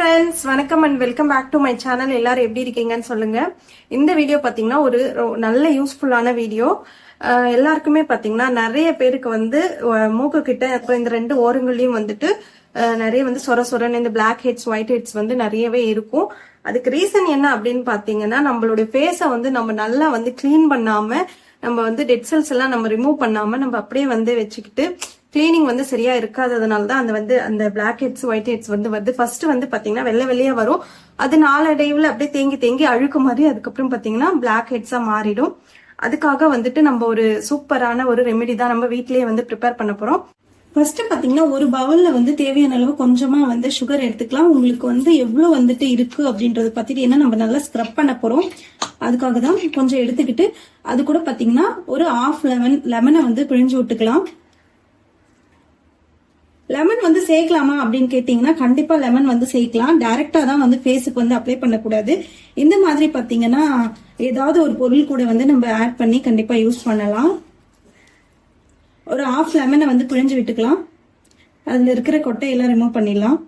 Friends வணக்கம் and welcome back to my channel எல்லாரும் எப்படி இருக்கீங்கன்னு சொல்லுங்க. இந்த வீடியோ பாத்தீங்கன்னா ஒரு நல்ல யூஸ்ஃபுல்லான வீடியோ எல்லாருக்குமே பாத்தீங்கன்னா நிறைய பேருக்கு வந்து மூக்கு கிட்ட அப்புறம் இந்த ரெண்டு ஓரங்களையும் வந்துட்டு நிறைய வந்து சொர சொரன்னு இந்த பிளாக் ஹெட்ஸ் ஒயிட் ஹெட்ஸ் வந்து நிறையவே இருக்கும். அதுக்கு ரீசன் என்ன அப்படின்னு பாத்தீங்கன்னா நம்மளுடைய ஃபேஸை வந்து நம்ம நல்லா வந்து க்ளீன் பண்ணாம நம்ம வந்து டெட் செல்ஸ் எல்லாம் நம்ம ரிமூவ் பண்ணாம நம்ம அப்படியே வந்து வச்சுக்கிட்டு கிளீனிங் வந்து சரியா இருக்காததுனால தான் அந்த வந்து அந்த பிளாக் ஹெட்ஸ் ஒயிட் ஹெட்ஸ் வந்து வந்து ஃபர்ஸ்ட் வந்து பாத்தீங்கன்னா வெள்ளை வெள்ளையா வரும். அது நாளடைவில் அப்படியே தேங்கி தேங்கி அழுக்கு மாதிரி அதுக்கப்புறம் பாத்தீங்கன்னா பிளாக் ஹெட்ஸா மாறிடும். அதுக்காக வந்துட்டு நம்ம ஒரு சூப்பரான ஒரு ரெமெடி தான் நம்ம வீட்லயே வந்து ப்ரிப்பேர் பண்ண போறோம். ஃபர்ஸ்ட் பாத்தீங்கன்னா ஒரு பவுல்ல வந்து தேவையான அளவு கொஞ்சமா வந்து சுகர் எடுத்துக்கலாம். உங்களுக்கு வந்து எவ்வளவு வந்துட்டு இருக்கு அப்படின்றத பத்திட்டு என்ன நம்ம நல்லா ஸ்க்ரப் பண்ண போறோம். அதுக்காக தான் கொஞ்சம் எடுத்துக்கிட்டு அது கூட பாத்தீங்கன்னா ஒரு ஆஃப் லெமன் லெமனை வந்து பிழிஞ்சு விட்டுக்கலாம். லெமன் வந்து சேர்க்கலாமா அப்படின்னு கேட்டிங்கன்னா கண்டிப்பாக லெமன் வந்து சேர்க்கலாம். டைரெக்டாக தான் வந்து ஃபேஸுக்கு வந்து அப்ளை பண்ணக்கூடாது. இந்த மாதிரி பார்த்தீங்கன்னா ஏதாவது ஒரு பொருள் கூட வந்து நம்ம ஆட் பண்ணி கண்டிப்பாக யூஸ் பண்ணலாம். ஒரு ஆஃப் லெமனை வந்து புழிஞ்சு விட்டுக்கலாம். அதில் இருக்கிற கொட்டையெல்லாம் ரிமூவ் பண்ணிடலாம்.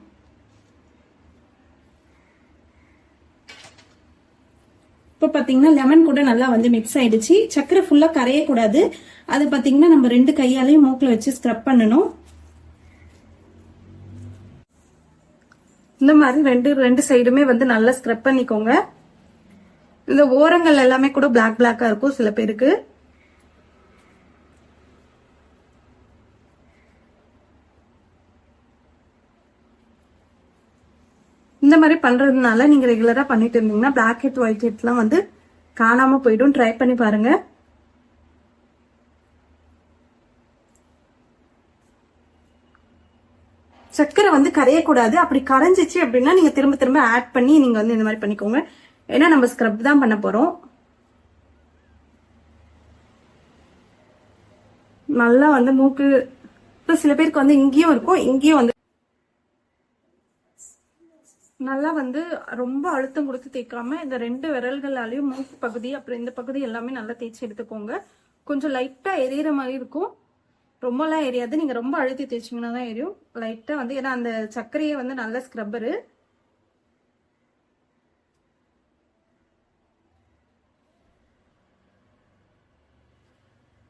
இப்போ பார்த்தீங்கன்னா லெமன் கூட நல்லா வந்து மிக்ஸ் ஆயிடுச்சு. சக்கரை ஃபுல்லாக கரையக்கூடாது. அது பார்த்தீங்கன்னா நம்ம ரெண்டு கையாலையும் மூக்கில் வச்சு ஸ்க்ரப் பண்ணணும். இந்த மாதிரி ரெண்டு ரெண்டு சைடுமே வந்து நல்லா ஸ்க்ரப் பண்ணிக்கோங்க. இந்த ஓரங்கள் எல்லாமே கூட பிளாக் பிளாக்கா இருக்கும் சில பேருக்கு. இந்த மாதிரி பண்றதுனால நீங்க ரெகுலரா பண்ணிட்டு இருந்தீங்கன்னா பிளாக் ஹெட் ஒயிட் ஹெட்லாம் வந்து காணாம போயிடும். ட்ரை பண்ணி பாருங்க. சர்க்கரை வந்து கரையக்கூடாது. அப்படி கரைஞ்சிச்சு அப்படின்னா நீங்க திரும்ப திரும்ப ஆட் பண்ணி நீங்க வந்து இந்த மாதிரி பண்ணிக்கோங்க. ஏன்னா நம்ம ஸ்க்ரப் தான் பண்ண போறோம். நல்லா வந்து மூக்கு இப்போ சில பேருக்கு வந்து இங்கேயும் இருக்கும் இங்கேயும் வந்து நல்லா வந்து ரொம்ப அழுத்தம் கொடுத்து தேய்க்காம இந்த ரெண்டு விரல்களாலையும் மூக்கு பகுதி அப்புறம் இந்த பகுதி எல்லாமே நல்லா தேய்ச்சி எடுத்துக்கோங்க. கொஞ்சம் லைட்டா எரியற மாதிரி இருக்கும். ரொம்பலாம் எரியாது. நீங்கள் ரொம்ப அழுத்தி தேய்ச்சிங்கன்னா தான் எரியும். லைட்டாக வந்து ஏன்னா அந்த சர்க்கரையே வந்து நல்ல ஸ்க்ரப்பரு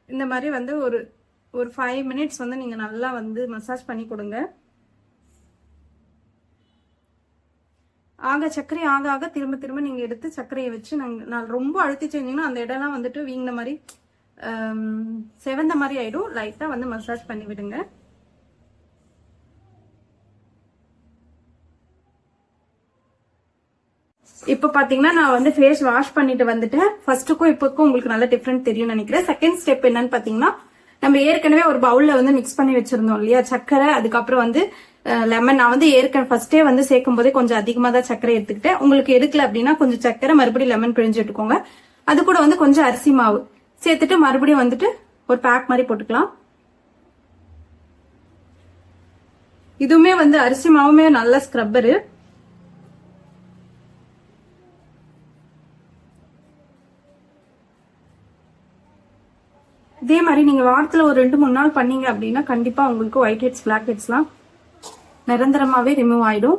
இந்த மாதிரி வந்து ஒரு ஒரு ஃபைவ் மினிட்ஸ் வந்து நீங்கள் நல்லா வந்து மசாஜ் பண்ணி கொடுங்க. ஆக சர்க்கரை ஆக ஆக திரும்ப திரும்ப நீங்கள் எடுத்து சர்க்கரையை வச்சு நாங்கள் நான் ரொம்ப அழுத்தி செஞ்சீங்கன்னா அந்த இடம்லாம் வந்துட்டு வீங்கின மாதிரி Um, செவந்த மாதிரி ஆயிடும். லைட்டா வந்து மசாஜ் பண்ணி விடுங்க. இப்ப பாத்தீங்கன்னா நான் வந்து ஃபேஸ் வாஷ் பண்ணிட்டு வந்துட்டேன். ஃபர்ஸ்ட்டுக்கும் இப்போக்கும் உங்களுக்கு நல்ல டிஃப்ரெண்ட் தெரியும் நினைக்கிறேன். செகண்ட் ஸ்டெப் என்னன்னு பாத்தீங்கன்னா நம்ம ஏற்கனவே ஒரு பவுல்ல வந்து மிக்ஸ் பண்ணி வச்சிருந்தோம் இல்லையா? சக்கரை அதுக்கப்புறம் வந்து லெமன் நான் வந்து ஏற்கனவே ஃபர்ஸ்டே வந்து சேர்க்கும் போதே கொஞ்சம் அதிகமா தான் சக்கரை எடுத்துக்கிட்டேன். உங்களுக்கு எடுக்கல அப்படின்னா கொஞ்சம் சக்கரை மறுபடியும் லெமன் பிழிஞ்சு எடுத்துக்கோங்க. அது கூட வந்து கொஞ்சம் அரிசி மாவு. சேர்த்துட்டு மறுபடியும் வந்துட்டு ஒரு பேக் மாதிரி போட்டுக்கலாம். இதுவுமே வந்து அரிசி மாவுமே நல்ல ஸ்க்ரப்பரு இதே மாதிரி நீங்க வாரத்துல ஒரு ரெண்டு மூணு நாள் பண்ணீங்க அப்படின்னா கண்டிப்பா உங்களுக்கு ஒயிட் ஹெட்ஸ் பிளாக் ஹெட்ஸ்லாம் நிரந்தரமாவே ரிமூவ் ஆயிடும்.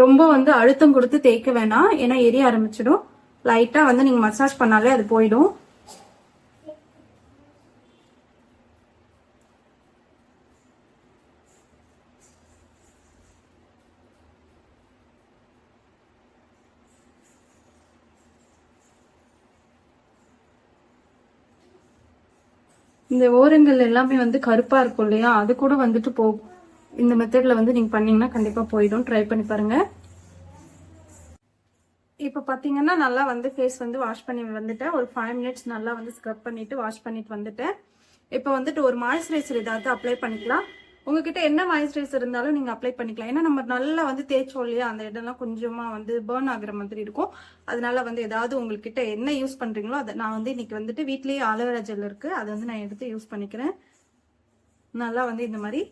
ரொம்ப வந்து அழுத்தம் கொடுத்து தேய்க்க வேணாம். ஏன்னா எரிய ஆரம்பிச்சிடும். லைட்டா வந்து நீங்க மசாஜ் பண்ணாலே அது போயிடும். இந்த ஓரங்கள் எல்லாமே வந்து கருப்பா இருக்கும் இல்லையா? அது கூட வந்துட்டு போகும். இந்த மெத்தடில் வந்து நீங்கள் பண்ணிங்கன்னா கண்டிப்பாக போயிடும். ட்ரை பண்ணி பாருங்கள் இப்போ பார்த்தீங்கன்னா நல்லா வந்து ஃபேஸ் வந்து வாஷ் பண்ணி வந்துட்டேன். ஒரு ஃபைவ் மினிட்ஸ் நல்லா வந்து ஸ்க்ரப் பண்ணிட்டு வாஷ் பண்ணிட்டு வந்துட்டேன். இப்போ வந்துட்டு ஒரு மாய்ஸ்சரைசர் ஏதாவது அப்ளை பண்ணிக்கலாம். உங்ககிட்ட என்ன மாய்ஸ்சரைசர் இருந்தாலும் நீங்கள் அப்ளை பண்ணிக்கலாம். ஏன்னா நம்ம நல்லா வந்து தேய்ச்சோம் இல்லையா? அந்த இடம்லாம் கொஞ்சமாக வந்து பேர்ன் ஆகிற மாதிரி இருக்கும். அதனால வந்து ஏதாவது உங்ககிட்ட என்ன யூஸ் பண்ணுறீங்களோ அதை நான் வந்து இன்னைக்கு வந்துட்டு வீட்லேயே ஆலோவேரா ஜெல் இருக்குது அதை வந்து நான் எடுத்து யூஸ் பண்ணிக்கிறேன். நல்லா வந்து இந்த மாதிரி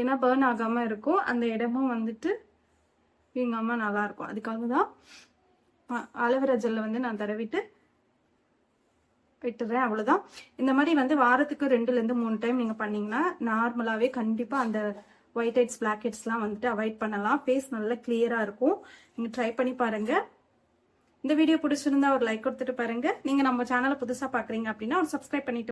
ஏன்னா பேர்ன் ஆகாம இருக்கும். அந்த இடமும் வந்துட்டு வீங்காம நல்லா இருக்கும். அதுக்காக தான் அலோவேரா ஜெல்லை வந்து நான் தடவிட்டு விட்டுறேன். அவ்வளவுதான். இந்த மாதிரி வந்து வாரத்துக்கு ரெண்டுல இருந்து மூணு டைம் நீங்க பண்ணீங்கன்னா நார்மலாவே கண்டிப்பா அந்த ஒயிட் ஹெட்ஸ் பிளாக் ஹெட்ஸ்லாம் வந்துட்டு அவாய்ட் பண்ணலாம். ஃபேஸ் நல்லா கிளியரா இருக்கும். நீங்க ட்ரை பண்ணி பாருங்க. இந்த வீடியோ பிடிச்சிருந்தா ஒரு லைக் கொடுத்துட்டு பாருங்க. நீங்க நம்ம சேனலை புதுசா பாக்குறீங்க அப்படின்னா ஒரு சப்ஸ்கிரைப் பண்ணிட்டு